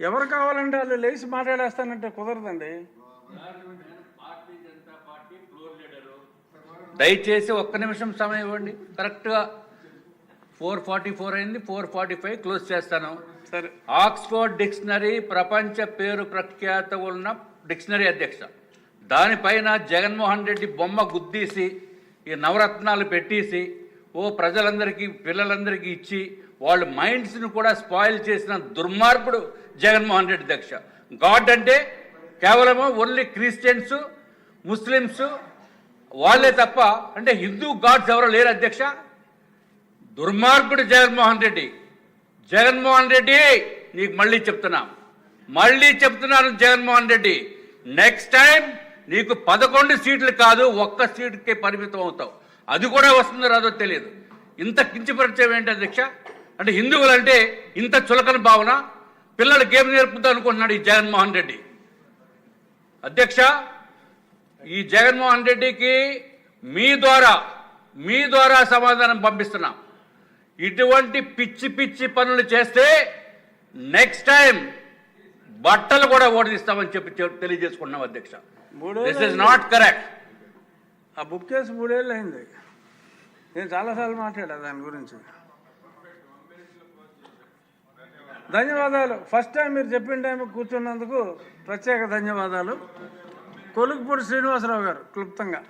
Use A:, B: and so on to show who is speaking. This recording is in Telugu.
A: ఎవరు కావాలంటే వాళ్ళు లేచి మాట్లాడేస్తానంటే కుదరదండి.
B: దయచేసి ఒక్క నిమిషం సమయం ఇవ్వండి. కరెక్ట్గా ఫోర్ ఫార్టీ ఫోర్ అయింది. ఫోర్ ఫార్టీ ఫైవ్ క్లోజ్ చేస్తాను.
A: సరే.
B: ఆక్స్ఫోర్డ్ డిక్షనరీ ప్రపంచ పేరు ప్రఖ్యాత ఉన్న డిక్షనరీ అధ్యక్ష. దానిపైన జగన్మోహన్ రెడ్డి బొమ్మ గుద్దీసి ఈ నవరత్నాలు పెట్టేసి ఓ ప్రజలందరికీ పిల్లలందరికీ ఇచ్చి వాళ్ళ మైండ్స్ని కూడా స్పాయిల్ చేసిన దుర్మార్గుడు జగన్మోహన్ రెడ్డి అధ్యక్ష గాడ్ అంటే కేవలము ఓన్లీ క్రిస్టియన్స్ ముస్లిమ్స్ వాళ్ళే తప్ప అంటే హిందూ గాడ్స్ ఎవరో లేరు అధ్యక్ష దుర్మార్గుడు జగన్మోహన్ రెడ్డి. జగన్మోహన్ రెడ్డి నీకు మళ్ళీ చెప్తున్నా. మళ్ళీ చెప్తున్నాను జగన్మోహన్ రెడ్డి. నెక్స్ట్ టైం నీకు పదకొండు సీట్లు కాదు ఒక్క సీటుకే పరిమితం అవుతావు. అది కూడా వస్తుందో రాదో తెలియదు. ఇంత కించపరిచయం ఏంటి అధ్యక్ష అంటే హిందువులు అంటే ఇంత చులకన భావన పిల్లలకి ఏం నేర్పుతా అనుకుంటున్నాడు ఈ జగన్మోహన్ రెడ్డి? అధ్యక్ష ఈ జగన్మోహన్ రెడ్డికి మీ ద్వారా మీ ద్వారా సమాధానం పంపిస్తున్నాం. ఇటువంటి పిచ్చి పిచ్చి పనులు చేస్తే నెక్స్ట్ టైం బట్టలు కూడా ఓడదీస్తామని చెప్పి చెప్- తెలియజేసుకున్నాం అధ్యక్ష. దిస్ ఇస్ నాట్ కరెక్ట్
A: ఆ బుక్ కేసు మూడేళ్ళు అయింది. నేను చాలాసార్లు మాట్లాడా దాని గురించి? ధన్యవాదాలు. ఫస్ట్ టైం మీరు చెప్పిన టైం కూర్చున్నందుకు ప్రత్యేక ధన్యవాదాలు. కొలుకుపూడి శ్రీనివాసరావు గారు క్లుప్తంగా.